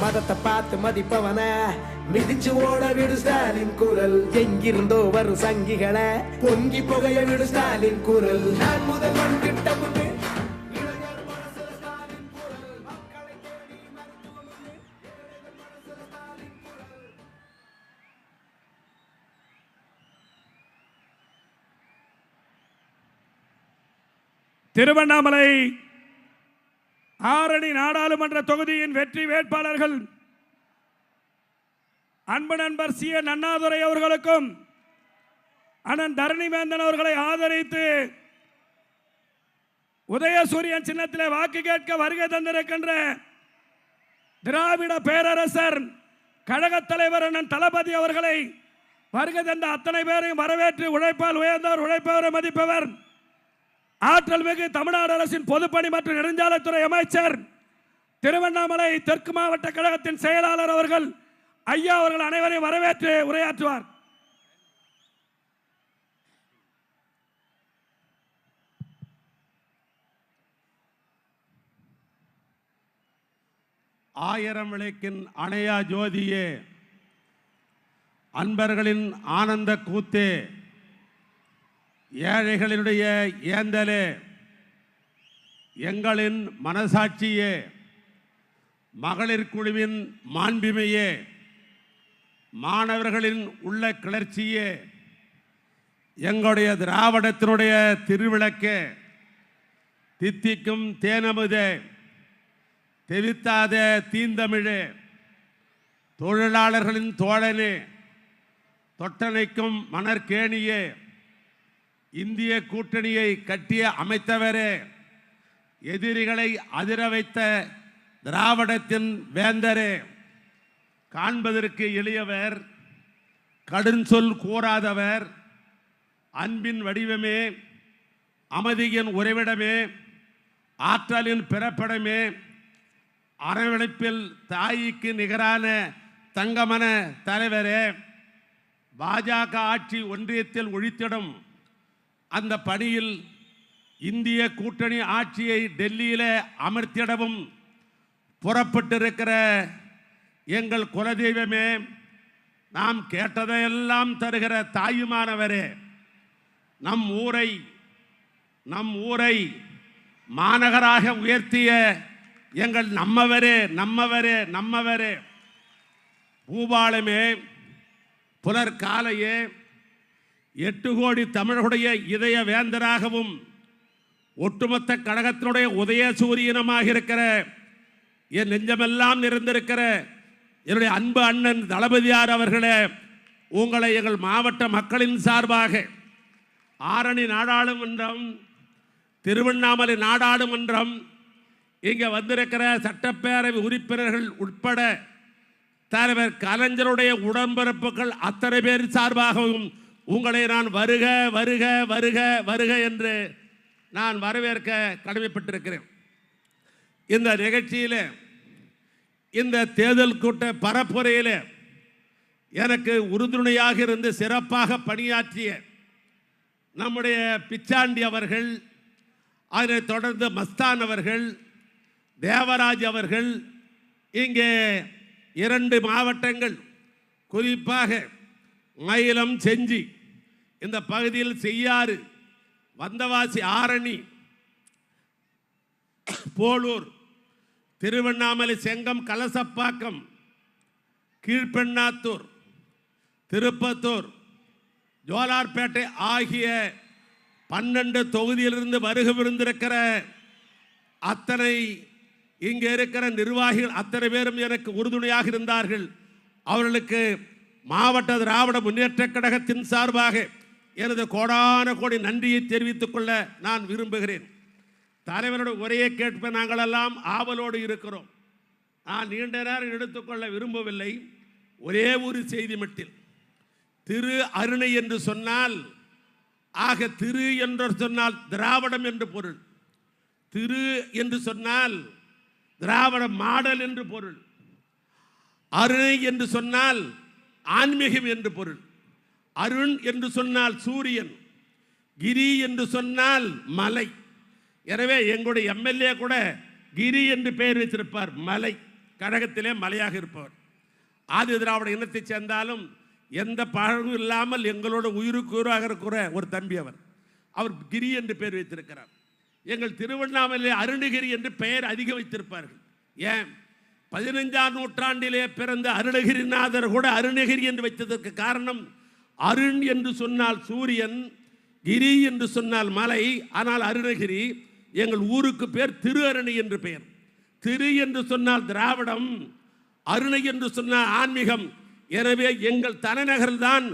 மதத்தை பார்த்து மதிப்பவன. மிதிச்சு ஓட விடு ஸ்டாலின் குரல். எங்கிருந்தோ வரும் சங்கிகளை. பொங்கி புகைய விடு ஸ்டாலின் குரல். நான் முதல் வந்துட்ட இளைஞர் ஆரணி நாடாளுமன்ற தொகுதியின் வெற்றி வேட்பாளர்கள் அன்பு நண்பர் சி என் அண்ணாதுரை அவர்களுக்கும் அண்ணன் தரணிவேந்தன் அவர்களை ஆதரித்து உதயசூரியன் சின்னத்திலே வாக்கு கேட்க வருகை தந்திருக்கின்ற திராவிட பேரரசர் கழகத் தலைவர் அண்ணன் தளபதி அவர்களை வருகை தந்த அத்தனை பேரையும் வரவேற்று உழைப்பால் உயர்ந்தவர் உழைப்பவரை மதிப்பவர் ஆற்றல் மிகு தமிழ்நாடு அரசின் பொதுப்பணி மற்றும் நெடுஞ்சாலைத்துறை அமைச்சர் திருவண்ணாமலை தெற்கு மாவட்ட கழகத்தின் செயலாளர் அவர்கள் ஐயா அவர்கள் அனைவரையும் வரவேற்று உரையாற்றுவார். ஆயிரம் விளக்கின் அணையா ஜோதியே அன்பர்களின் ஆனந்த கூத்தே ஏழைகளினுடைய ஏந்தலே எங்களின் மனசாட்சியே மகளிர் குழுவின் மாண்பிமையே மாணவர்களின் உள்ள கிளர்ச்சியே எங்களுடைய திராவிடத்தினுடைய திருவிளக்கே தித்திக்கும் தேனமுதே தெவித்தாத தீந்தமிழே தொழிலாளர்களின் தோழனே தொட்டனைக்கும் மணற்கேணியே இந்திய கூட்டணியை கட்டிய அமைத்தவரே எதிரிகளை அதிர வைத்த திராவிடத்தின் வேந்தரே. காண்பதற்கு எளியவர் கடும் சொல் கூறாதவர் அன்பின் வடிவமே அமைதியின் உறைவிடமே ஆற்றலின் பிறப்பிடமே அரவணைப்பில் தாய்க்கு நிகரான தங்கமன தலைவரே. பாஜக ஆட்சி ஒன்றியத்தில் ஒழித்திடும் அந்த பணியில் இந்திய கூட்டணி ஆட்சியை டெல்லியில் அமர்த்திடவும் புறப்பட்டிருக்கிற எங்கள் குலதெய்வமே நாம் கேட்டதையெல்லாம் தருகிற தாயுமானவரே நம் ஊரை நம் ஊரை மாநகராக உயர்த்திய எங்கள் நம்மவரே நம்மவரே நம்மவரே. பூபாலமே புலற்காலையே எட்டு கோடி தமிழர்களுடைய இதய வேந்தராகவும் ஒட்டுமொத்த கழகத்தினுடைய உதய சூரியனமாக இருக்கிற என் நெஞ்சமெல்லாம் நிறைந்திருக்கிற என்னுடைய அன்பு அண்ணன் தளபதியார் அவர்களே உங்களை எங்கள் மாவட்ட மக்களின் சார்பாக ஆரணி நாடாளுமன்றம் திருவண்ணாமலை நாடாளுமன்றம் இங்கே வந்திருக்கிற சட்டப்பேரவை உறுப்பினர்கள் உட்பட தலைவர் கலைஞருடைய உடன்பிறப்புகள் அத்தனை பேர் சார்பாகவும் உங்களை நான் வருக வருக வருக வருக என்று நான் வரவேற்க கடமைப்பட்டிருக்கிறேன். இந்த நிகழ்ச்சியில் இந்த தேர்தல் கூட்ட பரப்புரையில் எனக்கு உறுதுணையாக இருந்து சிறப்பாக பணியாற்றிய நம்முடைய பிச்சாண்டி அவர்கள் அதனைத் தொடர்ந்து மஸ்தான் அவர்கள் தேவராஜ் அவர்கள் இங்கே இரண்டு மாவட்டங்கள் குறிப்பாக மயிலம் செஞ்சி இந்த பகுதியில் செய்யாறு வந்தவாசி ஆரணி போலூர் திருவண்ணாமலை செங்கம் கலசப்பாக்கம் கீழ்பெண்ணாத்தூர் திருப்பத்தூர் ஜோலார்பேட்டை ஆகிய பன்னெண்டு தொகுதியிலிருந்து வருகவிருந்திருக்கிற அத்தனை இங்கே இருக்கிற நிர்வாகிகள் அத்தனை பேரும் எனக்கு உறுதுணையாக இருந்தார்கள். அவர்களுக்கு மாவட்ட திராவிட முன்னேற்ற கழகத்தின் சார்பாக எனது கோடான கோடி நன்றியை தெரிவித்துக் கொள்ள நான் விரும்புகிறேன். தலைவரோட உரையை கேட்ப நாங்களெல்லாம் ஆவலோடு இருக்கிறோம். நான் நீண்ட நேரம் எடுத்துக்கொள்ள விரும்பவில்லை. ஒரே ஒரு செய்தி மட்டில் திரு அருணை என்று சொன்னால் ஆக திரு என்று சொன்னால் திராவிடம் என்று பொருள். திரு என்று சொன்னால் திராவிட மாடல் என்று பொருள். அருணை என்று சொன்னால் ஆன்மீகம் என்று பொருள். அருண் என்று சொன்னால் சூரியன் கிரி என்று சொன்னால் மலை. எனவே எங்களுடைய எம்எல்ஏ கூட கிரி என்று பெயர் வைத்திருப்பார் மலை. கழகத்திலே மலையாக இருப்பவர். ஆதி திராவிட இனத்தைச் சேர்ந்தாலும் எந்த பழகும் இல்லாமல் எங்களோட உயிருக்கு உயிராக இருக்கிற ஒரு தம்பி அவர். அவர் கிரி என்று பெயர் வைத்திருக்கிறார். எங்கள் திருவண்ணாமலை அருணகிரி என்று பெயர் அதிகம் வைத்திருப்பார்கள். ஏன்? பதினைஞ்சாம் நூற்றாண்டிலே பிறந்த அருணகிரிநாதர் கூட அருணகிரி என்று வைத்ததற்கு காரணம் அருண் என்று சொன்னால் சூரியன் கிரி என்று சொன்னால் மலை ஆனால் அருணகிரி எங்கள் ஊருக்கு பேர் திரு அருணி என்று பெயர். திரு என்று சொன்னால் திராவிடம் அருணை என்று சொன்னால் ஆன்மீகம். எனவே எங்கள் தலைநகர்தான்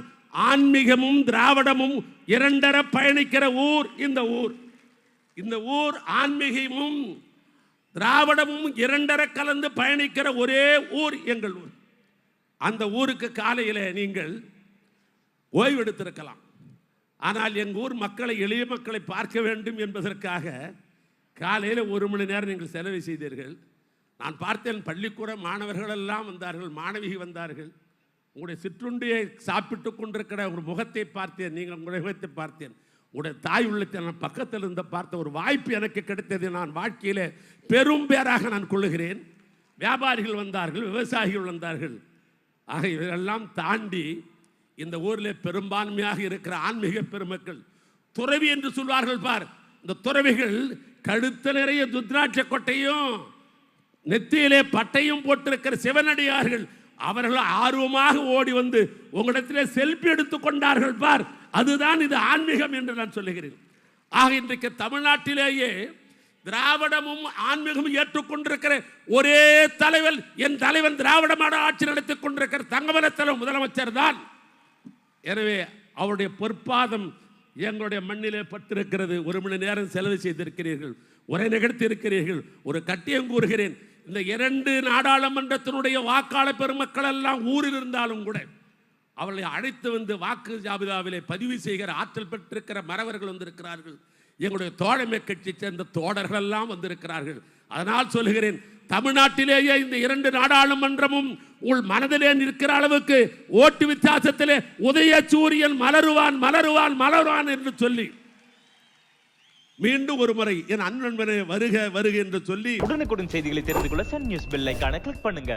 ஆன்மீகமும் திராவிடமும் இரண்டர பயணிக்கிற ஊர் இந்த ஊர். இந்த ஊர் ஆன்மீகமும் திராவிடமும் இரண்டர கலந்து பயணிக்கிற ஒரே ஊர் எங்கள் ஊர். அந்த ஊருக்கு காலையில் நீங்கள் ஓய்வெடுத்திருக்கலாம். ஆனால் எங்கள் ஊர் மக்களை எளிய மக்களை பார்க்க வேண்டும் என்பதற்காக காலையில் ஒரு மணி நேரம் நீங்கள் செலவு செய்தீர்கள். நான் பார்த்தேன் பள்ளிக்கூட மாணவர்களெல்லாம் வந்தார்கள் மாணவி வந்தார்கள். உங்களுடைய சிற்றுண்டியை சாப்பிட்டு கொண்டிருக்கிற ஒரு முகத்தை பார்த்தேன் நீங்கள் உங்களுடைய முகத்தை பார்த்தேன். உங்களுடைய தாய் உள்ளத்தை நான் பக்கத்தில் இருந்து பார்த்த ஒரு வாய்ப்பு எனக்கு கிடைத்தது. நான் வாழ்க்கையில் பெரும் பேராக நான் கொள்ளுகிறேன். வியாபாரிகள் வந்தார்கள் விவசாயிகள் வந்தார்கள். ஆக இவரெல்லாம் தாண்டி இந்த ஊரில் பெரும்பான்மையாக இருக்கிற ஆன்மீக பெருமக்கள் துறவி என்று சொல்வார்கள் பார். இந்த துறவிகள் கழுத்த நிறைய துத்ராட்ச கொட்டையும் நெத்தியிலே பட்டையும் போட்டிருக்கிற சிவனடியார்கள் அவர்கள் ஆர்வமாக ஓடி வந்து உங்களிடத்திலே செல்ஃபி எடுத்துக் கொண்டார்கள் பார். அதுதான் இது ஆன்மீகம் என்று நான் சொல்லுகிறேன். ஆக இன்றைக்கு தமிழ்நாட்டிலேயே திராவிடமும் ஆன்மீகமும் ஏற்றுக்கொண்டிருக்கிற ஒரே தலைவர் என் தலைவன் திராவிட மாட ஆட்சி நடத்திக் கொண்டிருக்கிற தங்கமலத்தலம் முதலமைச்சர் தான். எனவே அவருடைய பொற்பாதம் எங்களுடைய மண்ணிலே பட்டிருக்கிறது. ஒரு மணி நேரம் செலவு செய்திருக்கிறீர்கள். உரை நிகழ்த்தி இருக்கிறீர்கள் ஒரு கட்டியம் கூறுகிறேன். இந்த இரண்டு நாடாளுமன்றத்தினுடைய வாக்காளர் பெருமக்கள் எல்லாம் ஊரில் இருந்தாலும் கூட அவர்களை அழைத்து வந்து வாக்கு ஜாபிதாவிலே பதிவு செய்கிற ஆற்றல் பெற்றிருக்கிற மறவர்கள் வந்திருக்கிறார்கள். எங்களுடைய தோழமை கட்சி சேர்ந்த தோழர்கள் எல்லாம் வந்திருக்கிறார்கள். அதனால் சொல்லுகிறேன் தமிழ்நாட்டிலேயே இந்த இரண்டு நாடாளுமன்றமும் உள் மனதிலே நிற்கிற அளவுக்கு ஓட்டு வித்தியாசத்திலே உதய சூரியன் மலருவான் மலருவான் மலருவான் என்று சொல்லி. மீண்டும் ஒரு முறை என் அன்பனே வருக வருக என்று சொல்லி. உடனுக்குடன் செய்திகளை தெரிந்து கொள்ள சன் நியூஸ் பெல் ஐகானை கிளிக் பண்ணுங்க.